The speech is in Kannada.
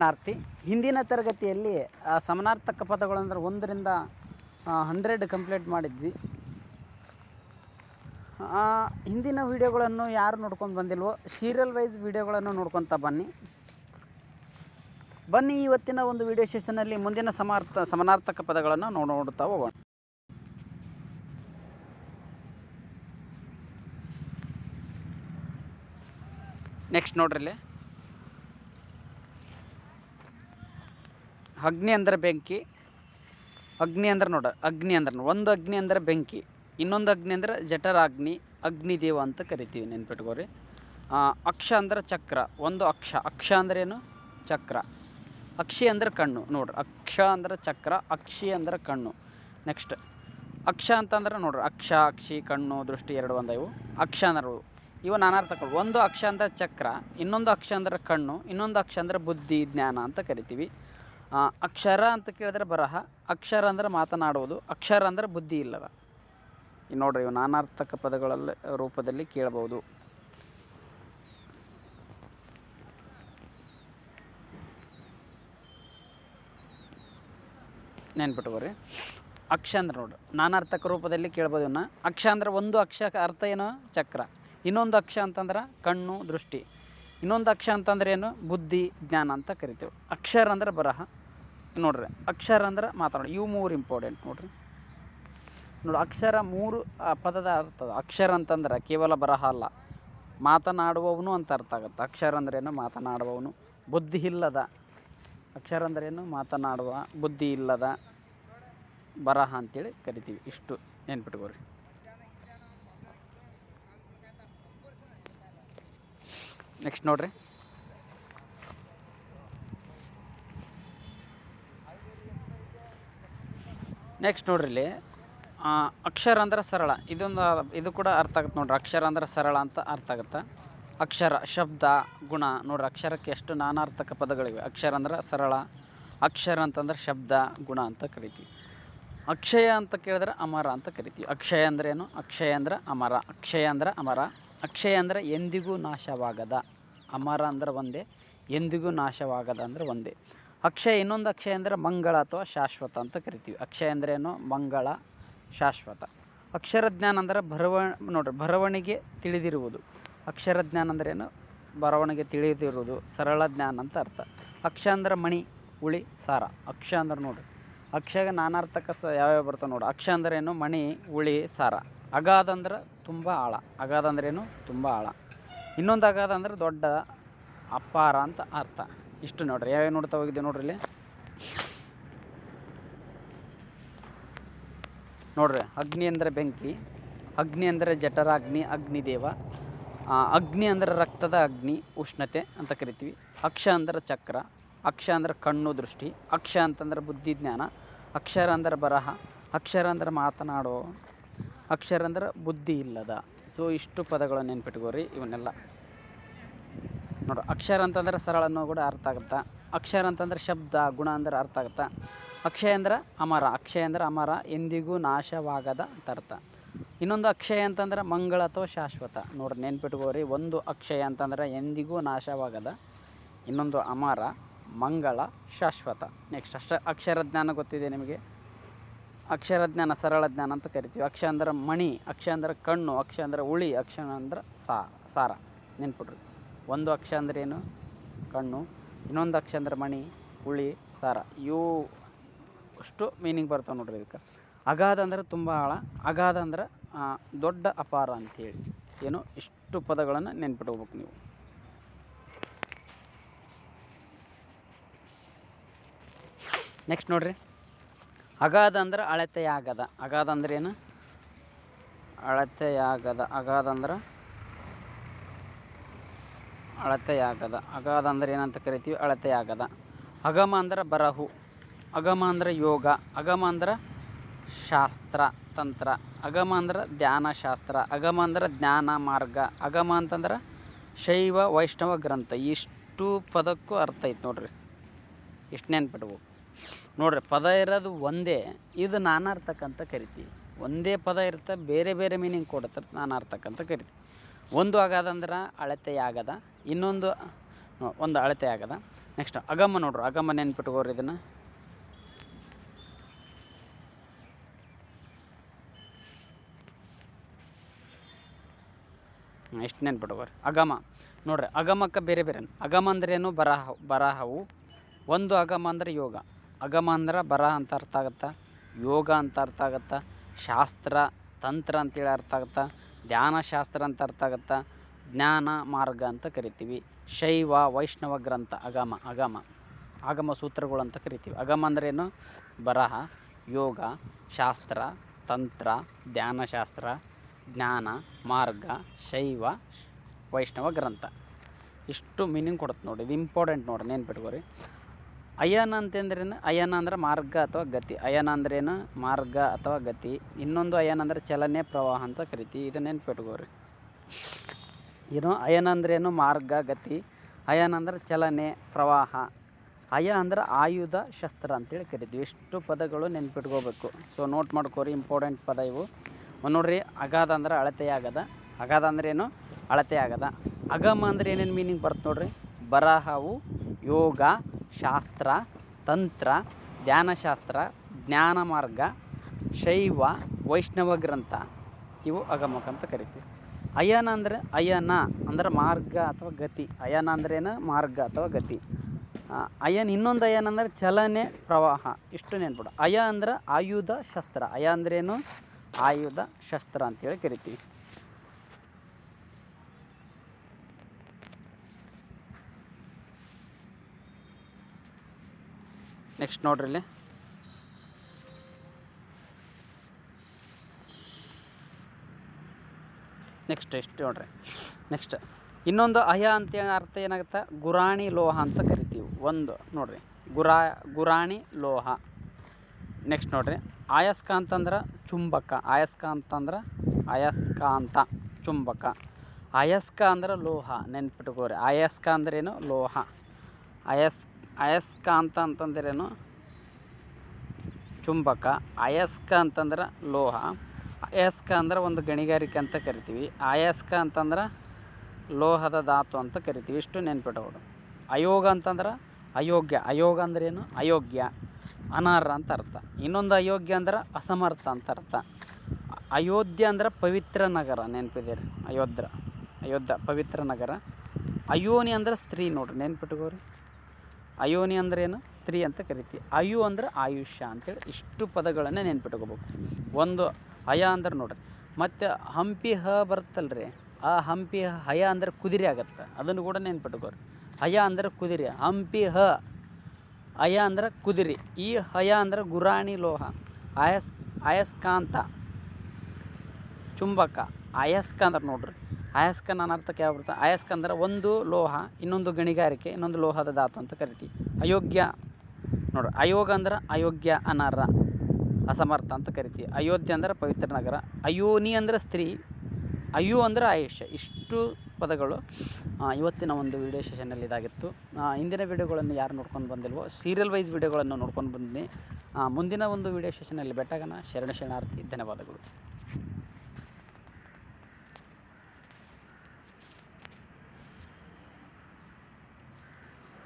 ಆರ್ತಿ ಹಿಂದಿನ ತರಗತಿಯಲ್ಲಿ ಆ, ಸಮಾನಾರ್ಥಕ ಪದಗಳಂದ್ರೆ ಒಂದರಿಂದ ಹಂಡ್ರೆಡ್ ಕಂಪ್ಲೀಟ್ ಮಾಡಿದ್ವಿ. ಹಿಂದಿನ ವಿಡಿಯೋಗಳನ್ನು ಯಾರು ನೋಡ್ಕೊಂಡು ಬಂದಿಲ್ವೋ ಸೀರಿಯಲ್ ವೈಸ್ ವಿಡಿಯೋಗಳನ್ನು ನೋಡ್ಕೊತಾ ಬನ್ನಿ. ಬನ್ನಿ ಇವತ್ತಿನ ಒಂದು ವಿಡಿಯೋ ಸೆಷನಲ್ಲಿ ಮುಂದಿನ ಸಮಾರ್ಥ ಸಮಾನಾರ್ಥಕ ಪದಗಳನ್ನು ನೋಡ್ ನೋಡ್ತಾ ಹೋಗೋಣ. ನೆಕ್ಸ್ಟ್ ನೋಡ್ರಿ ಅಗ್ನಿ ಅಂದ್ರೆ ಬೆಂಕಿ, ಅಗ್ನಿ ಅಂದ್ರೆ ನೋಡ, ಅಗ್ನಿ ಅಂದ್ರೆ ಒಂದು ಅಗ್ನಿ ಅಂದ್ರೆ ಬೆಂಕಿ, ಇನ್ನೊಂದು ಅಗ್ನಿ ಅಂದ್ರೆ ಜಠರಾಗ್ನಿ ಅಗ್ನಿದೇವ ಅಂತ ಕರಿತೀವಿ ನೆನ್ಪಿಟ್ಕೋರಿ ಅಕ್ಷ ಅಂದ್ರೆ ಚಕ್ರ, ಒಂದು ಅಕ್ಷ ಅಕ್ಷ ಅಂದ್ರೆ ಏನು? ಚಕ್ರ. ಅಕ್ಷಿ ಅಂದ್ರೆ ಕಣ್ಣು, ನೋಡ್ರಿ, ಅಕ್ಷ ಅಂದ್ರೆ ಚಕ್ರ, ಅಕ್ಷಿ ಅಂದ್ರೆ ಕಣ್ಣು. ನೆಕ್ಸ್ಟ್ ಅಕ್ಷ ಅಂತಂದ್ರೆ ನೋಡ್ರಿ, ಅಕ್ಷ, ಅಕ್ಷಿ, ಕಣ್ಣು, ದೃಷ್ಟಿ ಎರಡು ಒಂದು ಇವು. ಅಕ್ಷ ಅಂದ್ರೆ ಇವು. ನಾನಾರ್ಥಕಗಳು ಒಂದು ಅಕ್ಷ ಅಂದ್ರೆ ಚಕ್ರ, ಇನ್ನೊಂದು ಅಕ್ಷ ಅಂದ್ರೆ ಕಣ್ಣು, ಇನ್ನೊಂದು ಅಕ್ಷ ಅಂದ್ರೆ ಬುದ್ಧಿ, ಜ್ಞಾನ ಅಂತ ಕರಿತೀವಿ. ಅಕ್ಷರ ಅಂತ ಕೇಳಿದ್ರೆ ಬರಹ, ಅಕ್ಷರ ಅಂದ್ರೆ ಮಾತನಾಡುವುದು, ಅಕ್ಷರ ಅಂದ್ರೆ ಬುದ್ಧಿ ಇಲ್ಲದ. ಈ ನೋಡ್ರಿ, ಇವು ನಾನಾರ್ಥಕ ಪದಗಳಲ್ಲಿ ರೂಪದಲ್ಲಿ ಕೇಳಬಹುದು ನೆನ್ಪಿಟ್ಕೋರಿ. ಅಕ್ಷ ಅಂದ್ರೆ ನೋಡ್ರಿ ನಾನಾರ್ಥಕ ರೂಪದಲ್ಲಿ ಕೇಳ್ಬೋದು ಇವನ್ನ ಅಕ್ಷ ಅಂದ್ರೆ ಒಂದು ಅಕ್ಷ, ಅರ್ಥ ಏನು? ಚಕ್ರ. ಇನ್ನೊಂದು ಅಕ್ಷ ಅಂತಂದ್ರೆ ಕಣ್ಣು, ದೃಷ್ಟಿ. ಇನ್ನೊಂದು ಅಕ್ಷ ಅಂತಂದ್ರೆ ಏನು? ಬುದ್ಧಿ, ಜ್ಞಾನ ಅಂತ ಕರಿತೀವಿ. ಅಕ್ಷರ ಅಂದ್ರೆ ಬರಹ. ನೋಡ್ರಿ, ಅಕ್ಷರ ಅಂದ್ರೆ ಮಾತಾಡೋದು ಇವು ಮೂರು ಇಂಪಾರ್ಟೆಂಟ್ ನೋಡ್ರಿ. ನೋಡಿ, ಅಕ್ಷರ ಮೂರು ಪದದ ಅರ್ಥ ಅಕ್ಷರ ಅಂತಂದ್ರೆ ಕೇವಲ ಬರಹ ಅಲ್ಲ. ಮಾತನಾಡುವವನು ಅಂತ ಅರ್ಥ ಆಗುತ್ತೆ. ಅಕ್ಷರ ಅಂದ್ರೇನು ಮಾತನಾಡುವವನು. ಬುದ್ಧಿ ಇಲ್ಲದ. ಅಕ್ಷರ ಅಂದ್ರೇನು ಮಾತನಾಡುವ. ಬುದ್ಧಿ ಇಲ್ಲದ ಬರಹ ಅಂತೇಳಿ ಕರಿತೀವಿ. ಇಷ್ಟು ನೆನ್ಪಿಟ್ಕೋರಿ ನೆಕ್ಸ್ಟ್ ನೋಡ್ರಿ. ನೆಕ್ಸ್ಟ್ ನೋಡ್ರಿ ಇಲ್ಲಿ. ಅಕ್ಷರ ಅಂದ್ರೆ ಸರಳ. ಇದೊಂದು ಇದು ಕೂಡ ಅರ್ಥ ಆಗುತ್ತೆ ನೋಡ್ರಿ. ಅಕ್ಷರ ಅಂದ್ರೆ ಸರಳ ಅಂತ ಅರ್ಥ ಆಗುತ್ತೆ. ಅಕ್ಷರ, ಶಬ್ದ, ಗುಣ. ನೋಡ್ರಿ, ಅಕ್ಷರಕ್ಕೆ ಎಷ್ಟು ನಾನಾರ್ಥಕ ಪದಗಳಿವೆ. ಅಕ್ಷರ ಅಂದ್ರೆ ಸರಳ. ಅಕ್ಷರ ಅಂತಂದ್ರೆ ಶಬ್ದ, ಗುಣ ಅಂತ ಕರಿತೀವಿ. ಅಕ್ಷಯ ಅಂತ ಕೇಳಿದ್ರೆ ಅಮರ ಅಂತ ಕರಿತೀವಿ. ಅಕ್ಷಯ ಅಂದ್ರೇನು ಏನು? ಅಕ್ಷಯ ಅಂದ್ರೆ ಅಮರ. ಅಕ್ಷಯ ಅಂದ್ರೆ ಅಮರ. ಅಕ್ಷಯ ಅಂದ್ರೆ ಎಂದಿಗೂ ನಾಶವಾಗದ. ಅಮರ ಅಂದ್ರೆ ಒಂದೇ, ಎಂದಿಗೂ ನಾಶವಾಗದ ಅಂದ್ರೆ ಒಂದೇ. ಅಕ್ಷಯ ಇನ್ನೊಂದು ಅಕ್ಷಯ ಅಂದರೆ ಮಂಗಳ ಅಥವಾ ಶಾಶ್ವತ ಅಂತ ಕರಿತೀವಿ. ಅಕ್ಷಯ ಅಂದ್ರೇನು ಮಂಗಳ, ಶಾಶ್ವತ. ಅಕ್ಷರ ಜ್ಞಾನ ಅಂದರೆ ಬರವ ನೋಡ್ರಿ ಬರವಣಿಗೆ ತಿಳಿದಿರುವುದು. ಅಕ್ಷರ ಜ್ಞಾನ ಏನು? ಬರವಣಿಗೆ ತಿಳಿದಿರುವುದು, ಸರಳ ಜ್ಞಾನ ಅಂತ ಅರ್ಥ. ಅಕ್ಷ ಅಂದ್ರೆ ಮಣಿ ಉಳಿ ಸಾರ. ಅಕ್ಷ ಅಂದ್ರೆ ನೋಡ್ರಿ, ಅಕ್ಷಗ ನಾನಾರ್ಥಕ ಸ, ಯಾವ್ಯಾವ ಬರ್ತಾವೆ ನೋಡಿ ಅಕ್ಷ ಅಂದ್ರೇನು ಮಣಿ ಉಳಿ ಸಾರ. ಅಗಾಧ ಅಂದ್ರೆ ತುಂಬ ಆಳ. ಅಗಾಧ ಅಂದ್ರೇನು ತುಂಬ ಆಳ. ಇನ್ನೊಂದು ಆಗದ ಅಂದ್ರೆ ದೊಡ್ಡ ಅಪಾರ ಅಂತ ಅರ್ಥ. ಇಷ್ಟು ನೋಡ್ರಿ ಯಾವ್ಯಾವ ನೋಡ್ತಾ ಹೋಗಿದ್ದೆ ನೋಡ್ರಿ ಇಲ್ಲಿ? ನೋಡ್ರಿ ಅಗ್ನಿ ಅಂದರೆ ಬೆಂಕಿ ಅಗ್ನಿ ಅಂದರೆ ಜಠರಾಗ್ನಿ ಅಗ್ನಿದೇವ ಆ, ಅಗ್ನಿ ಅಂದರೆ ರಕ್ತದ ಅಗ್ನಿ ಉಷ್ಣತೆ ಅಂತ ಕರಿತೀವಿ. ಅಕ್ಷ ಅಂದರೆ ಚಕ್ರ ಅಕ್ಷ ಅಂದರೆ ಕಣ್ಣು ದೃಷ್ಟಿ ಅಕ್ಷ ಅಂತಂದ್ರೆ ಬುದ್ಧಿ ಜ್ಞಾನ ಅಕ್ಷರ ಅಂದರೆ ಬರಹ ಅಕ್ಷರ ಅಂದರೆ ಮಾತನಾಡೋ ಅಕ್ಷರ ಅಂದ್ರೆ ಬುದ್ಧಿ ಇಲ್ಲದ. ಸೊ ಇಷ್ಟು ಪದಗಳನ್ನು ನೆನ್ಪಿಟ್ಕೋರಿ ಇವನ್ನೆಲ್ಲ. ನೋಡು, ಅಕ್ಷರ ಅಂತಂದ್ರೆ ಸರಳ ಅನ್ನೋ ಕೂಡ ಅರ್ಥ ಆಗುತ್ತಾ? ಅಕ್ಷರ ಅಂತಂದ್ರೆ ಶಬ್ದ, ಗುಣ ಅಂದ್ರೆ ಅರ್ಥ ಆಗುತ್ತಾ? ಅಕ್ಷಯ ಅಂದ್ರೆ ಅಮರ, ಅಕ್ಷಯ ಅಂದ್ರೆ ಅಮರ, ಎಂದಿಗೂ ನಾಶವಾಗದ ಅಂತ ಅರ್ಥ ಇನ್ನೊಂದು ಅಕ್ಷಯ ಅಂತಂದ್ರೆ ಮಂಗಳ ಅಥವಾ ಶಾಶ್ವತ. ನೋಡ್ರಿ ನೆನ್ಪಿಟ್ಕೋರಿ ಒಂದು ಅಕ್ಷಯ ಅಂತಂದ್ರೆ ಎಂದಿಗೂ ನಾಶವಾಗದ, ಇನ್ನೊಂದು ಅಮರ, ಮಂಗಳ, ಶಾಶ್ವತ. ನೆಕ್ಸ್ಟ್ ಅಷ್ಟ ಅಕ್ಷರ ಜ್ಞಾನ ಗೊತ್ತಿದೆ ನಿಮಗೆ? ಅಕ್ಷರ ಜ್ಞಾನ, ಸರಳ ಜ್ಞಾನ ಅಂತ ಕರಿತೀವಿ. ಅಕ್ಷ ಅಂದ್ರೆ ಮಣಿ, ಅಕ್ಷ ಅಂದ್ರೆ ಕಣ್ಣು, ಅಕ್ಷ ಅಂದ್ರೆ ಉಳಿ, ಅಕ್ಷ ಅಂದ್ರೆ ಸಾ, ಸಾರ ನೆನ್ಪಿಡ್ರಿ ಒಂದು ಅಕ್ಷ ಅಂದ್ರೆ ಏನು? ಕಣ್ಣು. ಇನ್ನೊಂದು ಅಕ್ಷ ಅಂದ್ರೆ ಮಣಿ, ಉಳಿ, ಸಾರ. ಇವು ಅಷ್ಟು ಮೀನಿಂಗ್ ಬರ್ತಾವೆ ನೋಡ್ರಿ ಇದಕ್ಕೆ. ಅಗಾಧ ಅಂದ್ರೆ ತುಂಬ ಆಳ, ಅಗಾಧ ಅಂದ್ರೆ ದೊಡ್ಡ ಅಪಾರ ಅಂಥೇಳಿ ಏನು? ಇಷ್ಟು ಪದಗಳನ್ನು ನೆನ್ಪಿಟ್ಕೋಬೇಕು ನೀವು. ನೆಕ್ಸ್ಟ್ ನೋಡ್ರಿ. ಅಗಾಧ ಅಂದ್ರೆ ಅಳತೆಯಾಗದ. ಅಗಾಧ ಅಂದ್ರೆ ಏನು? ಅಳತೆಯಾಗದ. ಅಗಾಧ ಅಂದ್ರೆ ಅಳತೆಯಾಗದ. ಅಗಾಧ ಅಂದ್ರೆ ಏನಂತ ಕರಿತೀವಿ? ಅಳತೆಯಾಗದ. ಅಗಮ ಅಂದ್ರೆ ಬರಹು. ಅಗಮ ಅಂದ್ರೆ ಯೋಗ. ಅಗಮ ಅಂದ್ರೆ ಶಾಸ್ತ್ರ, ತಂತ್ರ. ಅಗಮ ಅಂದ್ರೆ ಧ್ಯಾನ ಶಾಸ್ತ್ರ. ಅಗಮ ಅಂದ್ರೆ ಜ್ಞಾನ ಮಾರ್ಗ. ಅಗಮ ಅಂತಂದ್ರೆ ಶೈವ, ವೈಷ್ಣವ ಗ್ರಂಥ. ಇಷ್ಟು ಪದಕ್ಕೂ ಅರ್ಥ ಐತೆ ನೋಡ್ರಿ. ಇಷ್ಟು ನೆನ್ಪಿಟ್ಬೇಕು ನೋಡ್ರಿ, ಪದ ಇರೋದು ಒಂದೇ. ಇದು ನಾನಾರ್ಥಕ ಅಂತ ಕರಿತೀವಿ. ಒಂದೇ ಪದ ಇರುತ್ತೆ, ಬೇರೆ ಬೇರೆ ಮೀನಿಂಗ್ ಕೊಡುತ್ತೆ ನಾನಾರ್ಥಕ ಅಂತ ಕರಿತೀವಿ. ಒಂದು ಆಗದಂದ್ರೆ ಆಗದ, ಇನ್ನೊಂದು ಒಂದು ಒಂದು ಆಗದ. ನೆಕ್ಸ್ಟ್ ಅಗಮ ನೋಡ್ರಿ ಅಗಮ ನೆನ್ಪಿಟ್ಕೋರಿ ಇದನ್ನು. ಎಷ್ಟು ನೆನ್ಪಿಟ್ಕೋರಿ ಅಗಮ ನೋಡ್ರಿ ಅಗಮಕ್ಕೆ ಬೇರೆ ಬೇರೆ ಅಗಮ ಅಂದ್ರೇನು ಬರಹ, ಬರಹವು. ಒಂದು ಅಗಮ ಅಂದರೆ ಯೋಗ. ಅಗಮ ಅಂದ್ರೆ ಬರ ಅಂತ ಅರ್ಥ ಆಗತ್ತೆ? ಯೋಗ ಅಂತ ಅರ್ಥ ಆಗತ್ತೆ? ಶಾಸ್ತ್ರ, ತಂತ್ರ ಅಂತೇಳಿ ಅರ್ಥ ಆಗತ್ತೆ? ಧ್ಯಾನ ಶಾಸ್ತ್ರ ಅಂತ ಅರ್ಥ ಆಗತ್ತೆ? ಜ್ಞಾನ ಮಾರ್ಗ ಅಂತ ಕರಿತೀವಿ. ಶೈವ, ವೈಷ್ಣವ ಗ್ರಂಥ, ಅಗಮ ಅಗಮ, ಆಗಮ ಸೂತ್ರಗಳು ಅಂತ ಕರಿತೀವಿ. ಅಗಮ ಅಂದ್ರೇನು ಬರಹ ಯೋಗ, ಶಾಸ್ತ್ರ, ತಂತ್ರ ಧ್ಯಾನಶಾಸ್ತ್ರ ಜ್ಞಾನ, ಮಾರ್ಗ, ಶೈವ, ವೈಷ್ಣವ ಗ್ರಂಥ. ಇಷ್ಟು ಮೀನಿಂಗ್ ಕೊಡುತ್ತೆ ನೋಡಿ. ಇದು ಇಂಪಾರ್ಟೆಂಟ್ ನೋಡಿ ನೆನ್ಪಿಟ್ಕೋರಿ. ಅಯನ ಅಂತಂದ್ರೇನು? ಅಯನ ಅಂದ್ರೆ ಮಾರ್ಗ ಅಥವಾ ಗತಿ. ಅಯನ ಅಂದ್ರೇನು? ಮಾರ್ಗ ಅಥವಾ ಗತಿ. ಇನ್ನೊಂದು ಅಯನ ಅಂದ್ರೆ ಚಲನೆ, ಪ್ರವಾಹ ಅಂತ ಕರಿತೀವಿ. ಇದು ನೆನ್ಪಿಟ್ಕೋರಿ ಏನು? ಅಯನ ಅಂದ್ರೇನು? ಮಾರ್ಗ, ಗತಿ. ಅಯನ ಅಂದ್ರೆ ಚಲನೆ, ಪ್ರವಾಹ. ಅಯ ಅಂದ್ರೆ ಆಯುಧ, ಶಸ್ತ್ರ ಅಂತೇಳಿ ಕರಿತೀವಿ. ಇಷ್ಟು ಪದಗಳು ನೆನ್ಪಿಟ್ಕೋಬೇಕು. ಸೊ ನೋಟ್ ಮಾಡ್ಕೋರಿ ಇಂಪಾರ್ಟೆಂಟ್ ಪದ ಇವು. ನೋಡ್ರಿ, ಅಗಾಧ ಅಂದ್ರೆ ಅಳತೆ ಆಗದ. ಅಗಾಧ ಅಂದ್ರೇನು ಅಳತೆ ಆಗದ. ಅಗಮ ಅಂದ್ರೆ ಏನೇನು ಮೀನಿಂಗ್ ಬರುತ್ತೆ ನೋಡ್ರಿ? ಬರಹವು ಯೋಗ ಶಾಸ್ತ್ರ, ತಂತ್ರ, ಧ್ಯಾನಶಾಸ್ತ್ರ, ಜ್ಞಾನ ಮಾರ್ಗ, ಶೈವ, ವೈಷ್ಣವ ಗ್ರಂಥ. ಇವು ಅಗಮಕ ಅಂತ ಕರಿತೀವಿ. ಅಯನ ಅಂದರೆ ಅಯನ, ಅಂದ್ರೆ ಮಾರ್ಗ ಅಥವಾ ಗತಿ. ಅಯನ ಅಂದ್ರೇನು ಮಾರ್ಗ ಅಥವಾ ಗತಿ. ಅಯನ್ ಇನ್ನೊಂದು ಅಯನ ಅಂದರೆ ಚಲನೆ, ಪ್ರವಾಹ. ಇಷ್ಟು ನೆನ್ಬಿಡು ಅಯ ಅಂದ್ರೆ ಆಯುಧ ಶಸ್ತ್ರ. ಅಯ ಅಂದ್ರೇನು ಆಯುಧ ಶಸ್ತ್ರ ಅಂತೇಳಿ ಕರಿತೀವಿ. ನೆಕ್ಸ್ಟ್ ನೋಡ್ರಿ ಇಲ್ಲಿ ನೆಕ್ಸ್ಟ್ ಇಷ್ಟು ನೋಡ್ರಿ. ನೆಕ್ಸ್ಟ್ ಇನ್ನೊಂದು ಅಯ ಅಂತೇಳಿ ಅರ್ಥ ಏನಾಗುತ್ತೆ? ಗುರಾಣಿ ಲೋಹ ಅಂತ ಕರಿತೀವಿ. ಒಂದು ನೋಡ್ರಿ. ಗುರಾ, ಗುರಾಣಿ ಲೋಹ. ನೆಕ್ಸ್ಟ್ ನೋಡ್ರಿ. ಆಯಸ್ಕ ಅಂತಂದ್ರೆ ಚುಂಬಕ. ಆಯಸ್ಕ ಅಂತಂದ್ರೆ ಅಯಸ್ಕ ಅಂತ. ಚುಂಬಕ. ಅಯಸ್ಕ ಅಂದ್ರೆ ಲೋಹ. ನೆನ್ಪಿಟ್ಕೋರಿ ಅಯಸ್ಕ ಅಂದ್ರೇನು? ಲೋಹ. ಅಯಸ್ ಅಯಸ್ಕಾಂತ ಅಂತಂದ್ರೇನು ಚುಂಬಕ. ಅಯಸ್ಕ ಅಂತಂದ್ರೆ ಲೋಹ. ಅಯಸ್ಕ ಅಂದ್ರೆ ಒಂದು ಗಣಿಗಾರಿಕೆ ಅಂತ ಕರಿತೀವಿ. ಅಯಸ್ಕ ಅಂತಂದ್ರೆ ಲೋಹದ ಧಾತು ಅಂತ ಕರಿತೀವಿ. ಇಷ್ಟು ನೆನ್ಪಿಟ್ಕೊಡು. ಅಯೋಗ ಅಂತಂದ್ರೆ ಅಯೋಗ್ಯ. ಅಯೋಗ ಅಂದ್ರೇನು? ಅಯೋಗ್ಯ. ಅನಾರ್ಹ ಅಂತ ಅರ್ಥ. ಇನ್ನೊಂದು ಅಯೋಗ್ಯ ಅಂದ್ರೆ ಅಸಮರ್ಥ ಅಂತ ಅರ್ಥ. ಅಯೋಧ್ಯ ಅಂದ್ರೆ ಪವಿತ್ರ ನಗರ ನೆನ್ಪಿದ್ದೀರಿ ಅಯೋಧ್ಯ ಅಯೋಧ್ಯ ಪವಿತ್ರ ನಗರ. ಅಯೋನಿ ಅಂದ್ರೆ ಸ್ತ್ರೀ ನೋಡ್ರಿ. ನೆನ್ಪಿಟ್ಕೋರಿ. ಅಯೋನಿ ಅಂದ್ರೆ ಏನು? ಸ್ತ್ರೀ ಅಂತ ಕರಿತೀವಿ. ಅಯು ಅಂದ್ರೆ ಆಯುಷ್ಯ ಅಂತೇಳಿ ಇಷ್ಟು ಪದಗಳನ್ನು ನೆನ್ಪಿಟ್ಕೋಬೇಕು. ಒಂದು ಹಯ ಅಂದ್ರೆ ನೋಡ್ರಿ. ಮತ್ತು ಹಂಪಿ ಹ ಬರುತ್ತಲ್ರಿ. ಆ ಹಂಪಿ ಹಯ ಅಂದ್ರೆ ಕುದುರೆ ಆಗತ್ತೆ. ಅದನ್ನು ಕೂಡ ನೆನ್ಪಿಟ್ಕೋರಿ. ಹಯ ಅಂದ್ರೆ ಕುದುರೆ. ಹಂಪಿ ಹ ಅಯ ಅಂದ್ರೆ ಕುದುರೆ. ಈ ಹಯ ಅಂದ್ರೆ ಗುರಾಣಿ ಲೋಹ. ಅಯಸ್ ಅಯಸ್ಕಾಂತ ಚುಂಬಕ. ಅಯಸ್ಕ ಅಂದ್ರೆ ನೋಡ್ರಿ. ಅಯಸ್ಕ ನನ್ನ ಅರ್ಥ ಬರುತ್ತೆ ಅಯಸ್ಕ ಅಂದ್ರೆ ಒಂದು ಲೋಹ, ಇನ್ನೊಂದು ಗಣಿಗಾರಿಕೆ, ಇನ್ನೊಂದು ಲೋಹದ ಧಾತು ಅಂತ ಕರಿತೀವಿ. ಅಯೋಗ್ಯ ನೋಡ್ರಿ ಅಯೋಗ ಅಂದ್ರೆ ಅಯೋಗ್ಯ ಅನರ್ಹ, ಅಸಮರ್ಥ ಅಂತ ಕರಿತೀವಿ. ಅಯೋಧ್ಯೆ ಅಂದ್ರೆ ಪವಿತ್ರ ನಗರ, ಅಯೋನಿ ಅಂದ್ರೆ ಸ್ತ್ರೀ, ಅಯು ಅಂದ್ರೆ ಆಯುಷ್ಯ. ಇಷ್ಟು ಪದಗಳು ಇವತ್ತಿನ ಒಂದು ವಿಡಿಯೋ ಸೆಷನಲ್ಲಿ ಇದಾಗಿತ್ತು. ಇಂದಿನ ವಿಡಿಯೋಗಳನ್ನು ಯಾರು ನೋಡ್ಕೊಂಡು ಬಂದಿಲ್ವೋ ಸೀರಿಯಲ್ ವೈಸ್ ವಿಡಿಯೋಗಳನ್ನು ನೋಡ್ಕೊಂಡು ಬಂದಿನಿ. ಮುಂದಿನ ಒಂದು ವಿಡಿಯೋ ಸೆಷನಲ್ಲಿ ಬೆಟ್ಟಗನ ಶರಣ ಶರಣಾರ್ಥಿ, ಧನ್ಯವಾದಗಳು.